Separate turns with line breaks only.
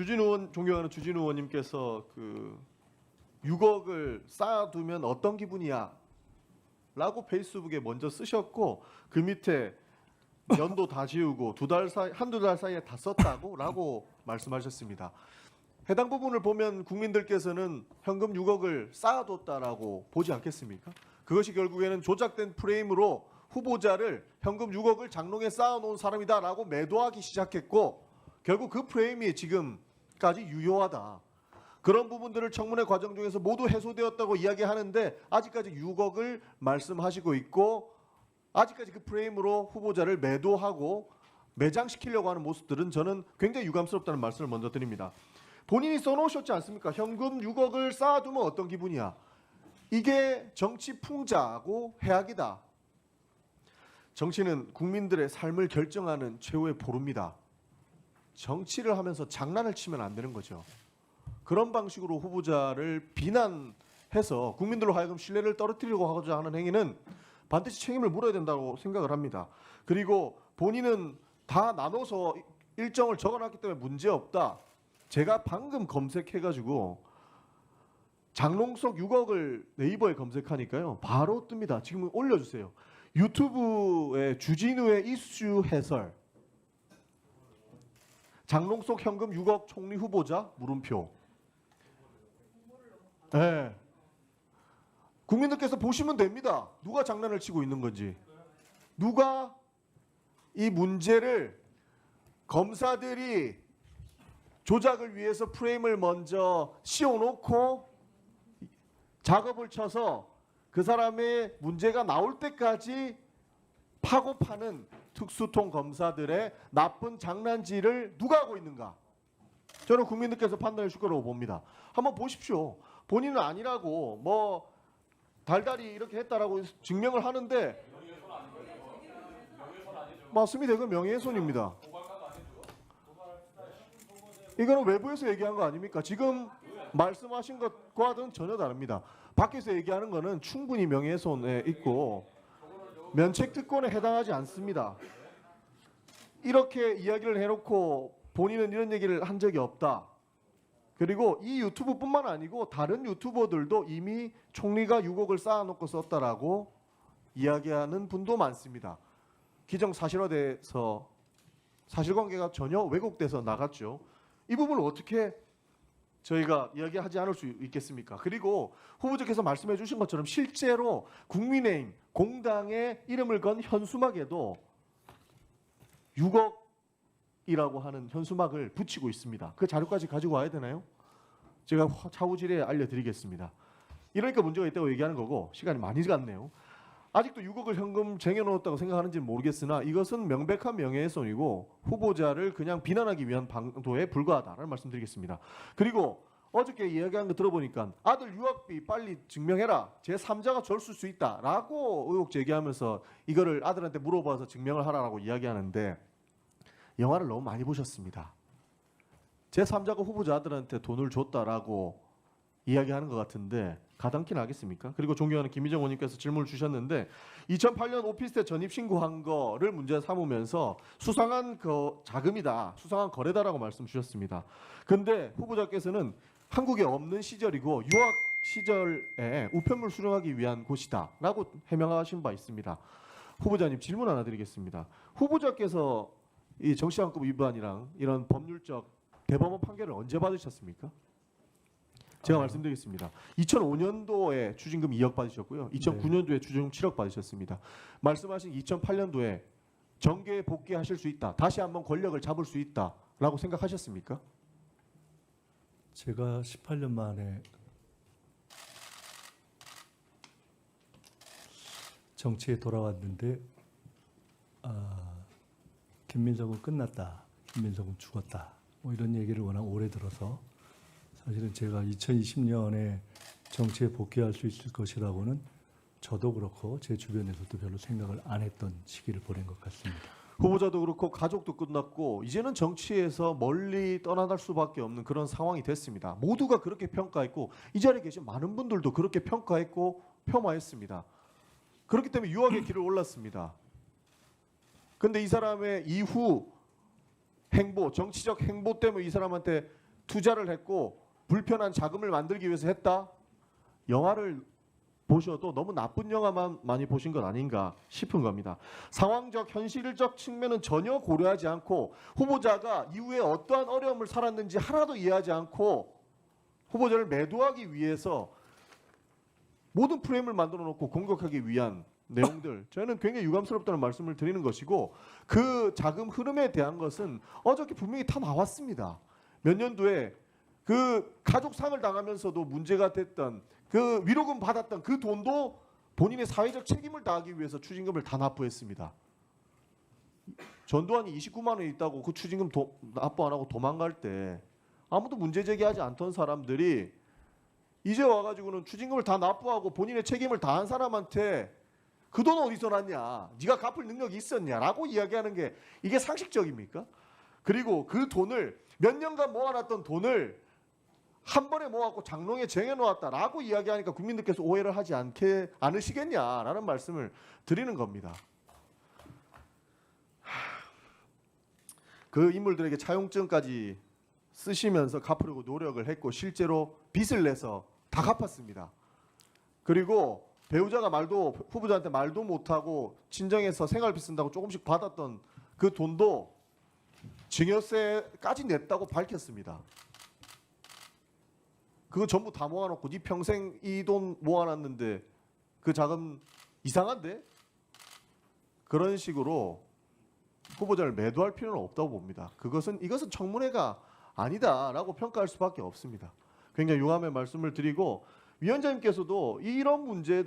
주진우 의원 존경하는 주진우 의원님께서 그 6억을 쌓아두면 어떤 기분이야? 라고 페이스북에 먼저 쓰셨고 그 밑에 연도 다 지우고 두 달 사이 한두 달 사이에 다 썼다고 라고 말씀하셨습니다. 해당 부분을 보면 국민들께서는 현금 6억을 쌓아뒀다라고 보지 않겠습니까? 그것이 결국에는 조작된 프레임으로 후보자를 현금 6억을 장롱에 쌓아놓은 사람이다라고 매도하기 시작했고 결국 그 프레임이 지금 까지 유효하다. 그런 부분들을 청문회 과정 중에서 모두 해소되었다고 이야기하는데 아직까지 6억을 말씀하시고 있고 아직까지 그 프레임으로 후보자를 매도하고 매장시키려고 하는 모습들은 저는 굉장히 유감스럽다는 말씀을 먼저 드립니다. 본인이 써놓으셨지 않습니까? 현금 6억을 쌓아두면 어떤 기분이야? 이게 정치 풍자고 해악이다. 정치는 국민들의 삶을 결정하는 최후의 보루입니다. 정치를 하면서 장난을 치면 안 되는 거죠. 그런 방식으로 후보자를 비난해서 국민들로 하여금 신뢰를 떨어뜨리려고 하고자 하는 행위는 반드시 책임을 물어야 된다고 생각을 합니다. 그리고 본인은 다 나눠서 일정을 적어놨기 때문에 문제 없다. 제가 방금 검색해가지고 장롱석 6억을 네이버에 검색하니까요 바로 뜹니다. 지금 올려주세요. 유튜브에 주진우의 이슈 해설 장롱석 현금 6억 총리 후보자 물음표. 네. 국민들께서 보시면 됩니다. 누가 장난을 치고 있는 건지. 누가 이 문제를 검사들이 조작을 위해서 프레임을 먼저 씌워놓고 작업을 쳐서 그 사람의 문제가 나올 때까지 파고 파는 특수통 검사들의 나쁜 장난질을 누가 하고 있는가? 저는 국민들께서 판단해 줄 거라고 봅니다. 한번 보십시오. 본인은 아니라고 뭐 달달이 이렇게 했다라고 증명을 하는데 맞습니다. 이건 명예훼손입니다. 이거는 외부에서 얘기한 거 아닙니까? 지금 말씀하신 것과는 전혀 다릅니다. 밖에서 얘기하는 거는 충분히 명예훼손에 있고 면책 특권에 해당하지 않습니다. 이렇게 이야기를 해놓고 본인은 이런 얘기를 한 적이 없다. 그리고 이 유튜브뿐만 아니고 다른 유튜버들도 이미 총리가 6억을 쌓아놓고 썼다라고 이야기하는 분도 많습니다. 기정 사실화돼서 사실관계가 전혀 왜곡돼서 나갔죠. 이 부분을 어떻게 저희가 이야기하지 않을 수 있겠습니까? 그리고 후보자께서 말씀해 주신 것처럼 실제로 국민의힘 공당의 이름을 건 현수막에도 6억이라고 하는 현수막을 붙이고 있습니다. 그 자료까지 가지고 와야 되나요? 제가 화- 차후질에 알려드리겠습니다. 이러니까 문제가 있다고 얘기하는 거고 시간이 많이 갔네요. 아직도 6억을 현금 쟁여놓았다고 생각하는지는 모르겠으나 이것은 명백한 명예훼손이고 후보자를 그냥 비난하기 위한 방도에 불과하다라는 말씀드리겠습니다. 그리고 어저께 이야기한 거 들어보니까 아들 유학비 빨리 증명해라 제 3자가 줬을 수 있다라고 의혹 제기하면서 이거를 아들한테 물어봐서 증명을 하라라고 이야기하는데 영화를 너무 많이 보셨습니다. 제 3자가 후보자 아들한테 돈을 줬다라고 이야기하는 것 같은데 가당키 나겠습니까? 그리고 존경하는 김희정 의원님께서 질문을 주셨는데 2008년 오피스텔 전입 신고한 거를 문제 삼으면서 수상한 그 자금이다, 수상한 거래다라고 말씀 주셨습니다. 근데 후보자께서는 한국에 없는 시절이고 유학 시절에 우편물 수령하기 위한 곳이다라고 해명하신 바 있습니다. 후보자님 질문 하나 드리겠습니다. 후보자께서 이 정치자금법 위반이랑 이런 법률적 대법원 판결을 언제 받으셨습니까? 제가 말씀드리겠습니다. 2005년도에 추징금 2억 받으셨고요. 2009년도에 추징금 7억 받으셨습니다. 말씀하신 2008년도에 정계에 복귀하실 수 있다. 다시 한번 권력을 잡을 수 있다라고 생각하셨습니까?
제가 18년 만에 정치에 돌아왔는데 아, 김민석은 끝났다. 김민석은 죽었다. 뭐 이런 얘기를 워낙 오래 들어서 사실은 제가 2020년에 정치에 복귀할 수 있을 것이라고는 저도 그렇고 제 주변에서도 별로 생각을 안 했던 시기를 보낸 것 같습니다.
후보자도 그렇고 가족도 끝났고 이제는 정치에서 멀리 떠나갈 수밖에 없는 그런 상황이 됐습니다. 모두가 그렇게 평가했고 이 자리에 계신 많은 분들도 그렇게 평가했고 폄하했습니다. 그렇기 때문에 유학의 길을 올랐습니다. 근데 이 사람의 이후 행보, 정치적 행보 때문에 이 사람한테 투자를 했고 불편한 자금을 만들기 위해서 했다. 영화를 보셔도 너무 나쁜 영화만 많이 보신 것 아닌가 싶은 겁니다. 상황적 현실적 측면은 전혀 고려하지 않고 후보자가 이후에 어떠한 어려움을 살았는지 하나도 이해하지 않고 후보자를 매도하기 위해서 모든 프레임을 만들어 놓고 공격하기 위한 내용들 저는 굉장히 유감스럽다는 말씀을 드리는 것이고 그 자금 흐름에 대한 것은 어저께 분명히 다 나왔습니다. 몇 년도에 그 가족상을 당하면서도 문제가 됐던 그 위로금 받았던 그 돈도 본인의 사회적 책임을 다하기 위해서 추징금을 다 납부했습니다. 전두환이 29만 원 있다고 그 추징금 도, 납부 안 하고 도망갈 때 아무도 문제 제기하지 않던 사람들이 이제 와가지고는 추징금을 다 납부하고 본인의 책임을 다한 사람한테 그 돈 어디서 났냐? 네가 갚을 능력이 있었냐라고 이야기하는 게 이게 상식적입니까? 그리고 그 돈을 몇 년간 모아놨던 돈을 한 번에 모아갖고 장롱에 쟁여 놓았다라고 이야기하니까 국민들께서 오해를 하지 않게 않으시겠냐라는 말씀을 드리는 겁니다. 그 인물들에게 차용증까지 쓰시면서 갚으려고 노력을 했고 실제로 빚을 내서 다 갚았습니다. 그리고 배우자가 말도 후보자한테 말도 못하고 친정에서 생활비 쓴다고 조금씩 받았던 그 돈도 증여세까지 냈다고 밝혔습니다. 그거 전부 다 모아놓고 네 평생 이 돈 모아놨는데 그 자금 이상한데? 그런 식으로 후보자를 매도할 필요는 없다고 봅니다. 그것은 이것은 청문회가 아니다라고 평가할 수밖에 없습니다. 굉장히 유감의 말씀을 드리고 위원장님께서도 이런 문제에